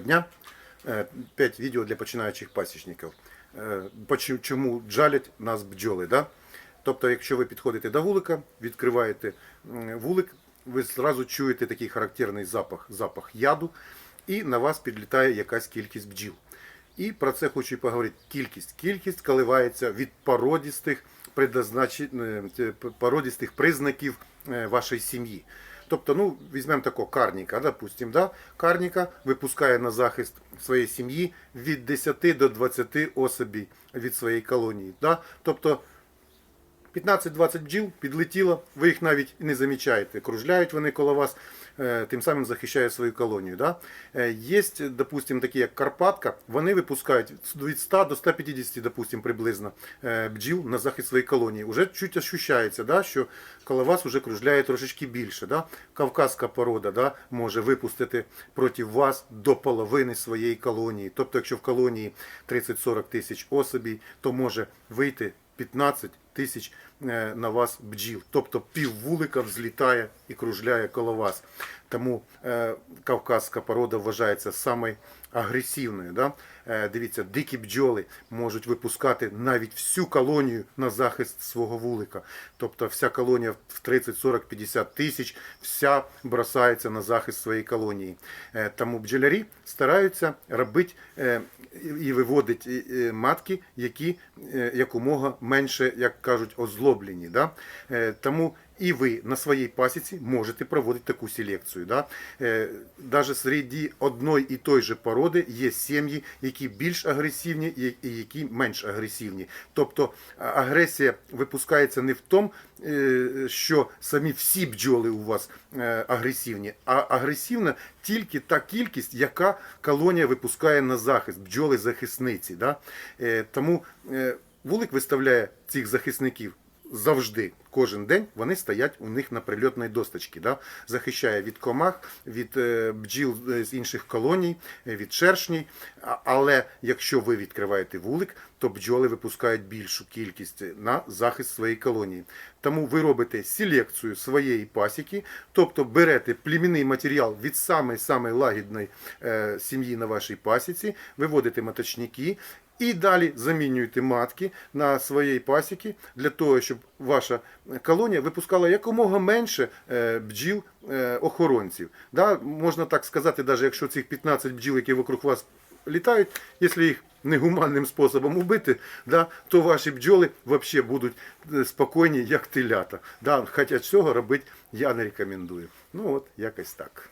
дня. 5 відео для починаючих пасічників. Е, Чому джалять нас бджоли? Да? Тобто, якщо ви підходите до вулика, відкриваєте вулик, ви зразу чуєте такий характерний запах, запах яду, і на вас підлітає якась кількість бджіл. І про це хочу і поговорити. Кількість. Кількість коливається від породістих, е, породістих признаків е, вашої сім'ї. Тобто, ну, візьмемо такого карніка, допустим, да? карніка випускає на захист своєї сім'ї від 10 до 20 особі від своєї колонії. Да? Тобто 15-20 бджіл підлетіло, ви їх навіть не замічаєте. Кружляють вони коло вас, е, тим самим захищають свою колонію. Да? Е, Є, допустим, такі як Карпатка, вони випускають від 100 до 150, допустим, приблизно е, бджіл на захист своєї колонії. Уже чуть ощущається, да, що коло вас вже кружляє трошечки більше. Да? Кавказька порода да, може випустити проти вас до половини своєї колонії. Тобто, якщо в колонії 30-40 тисяч особей, то може вийти 15 тисяч е, на вас бджіл. Тобто пів вулика взлітає і кружляє коло вас. Тому е, кавказька порода вважається самою агресивною. Да? Е, дивіться, дикі бджоли можуть випускати навіть всю колонію на захист свого вулика. Тобто вся колонія в 30, 40, 50 тисяч, вся бросається на захист своєї колонії. Е, тому бджолярі стараються робити е, і виводить е, матки, які е, якомога менше, як кажуть, озлоблені. Да? Е, Тому і ви на своїй пасіці можете проводити таку селекцію. Да? Е, Даже серед одної і той же породи є сім'ї, які більш агресивні і які менш агресивні. Тобто агресія випускається не в тому, е, що самі всі бджоли у вас е, агресивні, а агресивна тільки та кількість, яка колонія випускає на захист, бджоли-захисниці. Да? Е, Тому вулик виставляє цих захисників завжди, кожен день вони стоять у них на прильотної досточці, да? захищає від комах, від е, бджіл е, з інших колоній, е, від шершній. Але якщо ви відкриваєте вулик, то бджоли випускають більшу кількість на захист своєї колонії. Тому ви робите селекцію своєї пасіки, тобто берете племінний матеріал від самої самої лагідної сім'ї на вашій пасіці, виводите маточники. І далі замінюєте матки на своїй пасіки для того, щоб ваша колонія випускала якомога менше е, бджіл е, охоронців. Да? Можна так сказати, навіть якщо цих 15 бджіл, які вокруг вас літають, якщо їх негуманним способом убити, да, то ваші бджоли взагалі будуть е, спокійні, як телята. Да? Хоча цього робити я не рекомендую. Ну от, якось так.